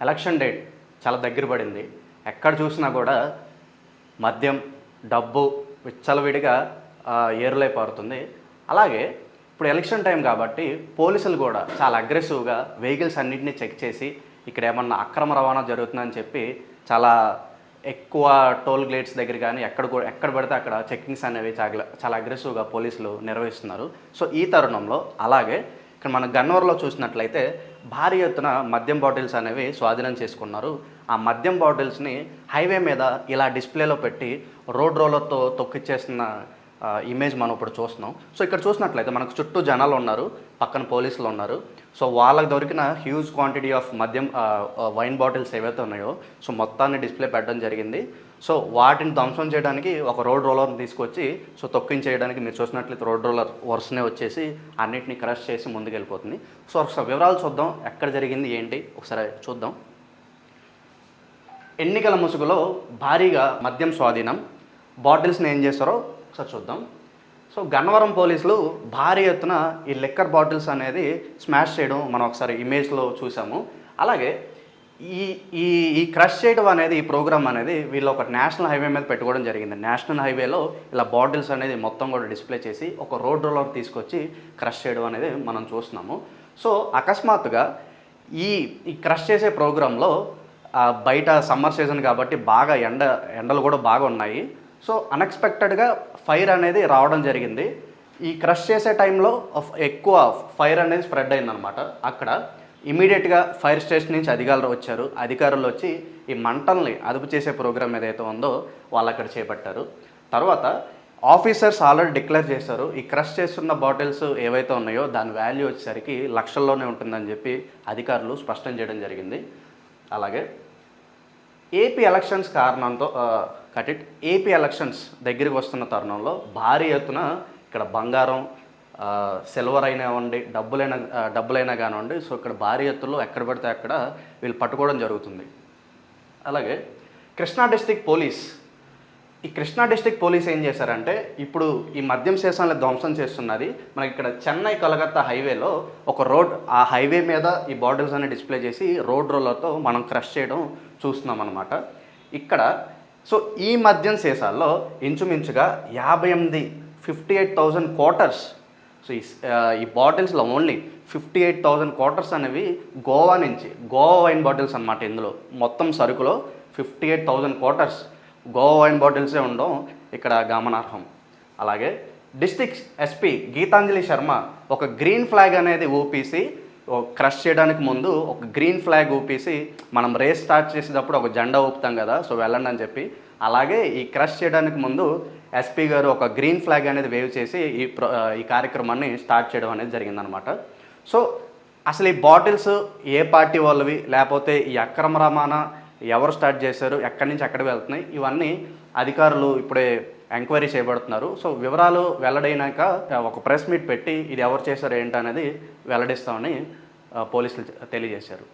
Election date చాలా దగ్గర పడింది. ఎక్కడ చూసినా కూడా మద్యం డబ్బు విచ్చలవిడిగా ఆ, ఏరులై పారుతుంది. అలాగే ఇప్పుడు ఎలక్షన్ టైం కాబట్టి పోలీసులు కూడా చాలా అగ్రెసివ్గా వెహికల్స్ అన్నింటినీ చెక్ చేసి ఇక్కడ ఏమన్నా అక్రమ రవాణా జరుగుతుందని చెప్పి చాలా ఎక్కువ టోల్ గేట్స్ దగ్గర కానీ ఎక్కడ కూడా ఎక్కడ పడితే అక్కడ చెక్కింగ్స్ అనేవి చాలా చాలా అగ్రెసివ్గా పోలీసులు నిర్వహిస్తున్నారు. సో ఈ తరుణంలో అలాగే ఇక్కడ మన గన్నవరంలో చూసినట్లయితే భారీ ఎత్తున మద్యం బాటిల్స్ అనేవి స్వాధీనం చేసుకున్నారు. ఆ మద్యం బాటిల్స్ని హైవే మీద ఇలా డిస్ప్లేలో పెట్టి రోడ్ రోలర్తో తొక్కిచ్చేసిన ఇమేజ్ మనం ఇప్పుడు చూస్తున్నాం. సో ఇక్కడ చూసినట్లయితే మనకు చుట్టూ జనాలు ఉన్నారు పక్కన పోలీసులు ఉన్నారు. సో వాళ్ళకి దొరికిన హ్యూజ్ క్వాంటిటీ ఆఫ్ మద్యం వైన్ బాటిల్స్ ఏవైతే ఉన్నాయో సో మొత్తాన్ని డిస్ప్లే పెట్టడం జరిగింది. సో వాటిని ధ్వంసం చేయడానికి ఒక రోడ్ రోలర్ని తీసుకొచ్చి సో తొక్కించేయడానికి మీరు చూసినట్లయితే రోడ్ రోలర్ వరుసనే వచ్చేసి అన్నిటిని క్రష్ చేసి ముందుకెళ్ళిపోతుంది. సో ఒకసారి వివరాలు చూద్దాం ఎక్కడ జరిగింది ఏంటి? ఒకసారి చూద్దాం. ఎన్నికల ముసుగులో భారీగా మద్యం స్వాధీనం. బాటిల్స్ని ఏం చేస్తారో ఒకసారి చూద్దాం. సో గన్నవరం పోలీసులు భారీ ఎత్తున ఈ లిక్కర్ బాటిల్స్ అనేది స్మాష్ చేయడం మనం ఒకసారి ఇమేజ్లో చూసాము. అలాగే ఈ ఈ ఈ క్రష్ చేయడం అనేది ఈ ప్రోగ్రామ్ అనేది వీళ్ళు ఒక నేషనల్ హైవే మీద పెట్టుకోవడం జరిగింది. నేషనల్ హైవేలో ఇలా బాటిల్స్ అనేది మొత్తం కూడా డిస్ప్లే చేసి ఒక రోడ్ రోలర్ తీసుకొచ్చి క్రష్ చేయడం అనేది మనం చూస్తున్నాము. సో అకస్మాత్తుగా ఈ ఈ క్రష్ చేసే ప్రోగ్రాంలో బయట సమ్మర్ సీజన్ కాబట్టి బాగా ఎండ ఎండలు కూడా బాగా ఉన్నాయి. సో అన్ఎక్స్పెక్టెడ్గా ఫైర్ అనేది రావడం జరిగింది. ఈ క్రష్ చేసే టైంలో ఎక్కువ ఫైర్ అనేది స్ప్రెడ్ అయిందనమాట అక్కడ ఇమీడియట్గా ఫైర్ స్టేషన్ నుంచి అధికారులు వచ్చారు. అధికారులు వచ్చి ఈ మంటల్ని అదుపు చేసే ప్రోగ్రామ్ ఏదైతే ఉందో వాళ్ళు అక్కడ చేపట్టారు. తర్వాత ఆఫీసర్స్ ఆల్రెడీ డిక్లేర్ చేశారు. ఈ క్రష్ చేస్తున్న బాటిల్స్ ఏవైతే ఉన్నాయో దాని వాల్యూ వచ్చేసరికి లక్షల్లోనే ఉంటుందని చెప్పి అధికారులు స్పష్టం చేయడం జరిగింది. అలాగే ఏపీ ఎలక్షన్స్ కారణంతో కటిట్ ఏపీ ఎలక్షన్స్ దగ్గరికి వస్తున్న తరుణంలో భారీ ఎత్తున ఇక్కడ బంగారం సిల్వర్ అయినా ఇవ్వండి డబ్బులైనా డబ్బులైనా కానివ్వండి సో ఇక్కడ భారీ ఎత్తులో ఎక్కడ పడితే అక్కడ వీళ్ళు పట్టుకోవడం జరుగుతుంది. అలాగే కృష్ణా డిస్టిక్ పోలీస్ ఈ కృష్ణా డిస్టిక్ పోలీస్ ఏం చేశారంటే ఇప్పుడు ఈ మద్యం సీసాలను ధ్వంసం చేస్తున్నది మనకి ఇక్కడ చెన్నై కలకత్తా హైవేలో ఒక రోడ్ ఆ హైవే మీద ఈ బాటిల్స్ అన్ని డిస్ప్లే చేసి రోడ్ రోలర్తో మనం క్రష్ చేయడం చూస్తున్నాం అనమాట ఇక్కడ సో ఈ మద్యం సీసాల్లో ఇంచుమించుగా యాభై ఎనిమిది fifty eight thousand quarters so ఈ ఈ బాటిల్స్లో only fifty eight thousand quarters అనేవి గోవా నుంచి గోవా వైన్ బాటిల్స్ అన్నమాట ఇందులో. మొత్తం సరుకులో fifty eight thousand quarters Goa wine బాటిల్సే ఉండడం ఇక్కడ గమనార్హం. అలాగే డిస్టిక్ ఎస్పీ గీతాంజలి శర్మ ఒక గ్రీన్ ఫ్లాగ్ అనేది ఊపేసి క్రష్ చేయడానికి ముందు ఒక గ్రీన్ ఫ్లాగ్ ఊపేసి మనం రేస్ స్టార్ట్ చేసేటప్పుడు ఒక జెండా ఊపుతాం కదా సో వెళ్ళండి అని చెప్పి. అలాగే ఈ క్రష్ చేయడానికి ముందు ఎస్పీ గారు ఒక గ్రీన్ ఫ్లాగ్ అనేది వేవ్ చేసి ఈ ప్ర- ఈ కార్యక్రమాన్ని స్టార్ట్ చేయడం అనేది జరిగిందనమాట సో అసలు ఈ బాటిల్స్ ఏ పార్టీ వాళ్ళవి లేకపోతే ఈ అక్రమ రవాణా ఎవరు స్టార్ట్ చేశారు ఎక్కడి నుంచి ఎక్కడికి వెళ్తున్నాయి ఇవన్నీ అధికారులు ఇప్పుడే ఎంక్వైరీ చేయబడుతున్నారు. సో వివరాలు వెల్లడైనాక ఒక ప్రెస్ మీట్ పెట్టి ఇది ఎవరు చేశారు ఏంటనేది వెల్లడిస్తామని పోలీసులు తెలియజేశారు.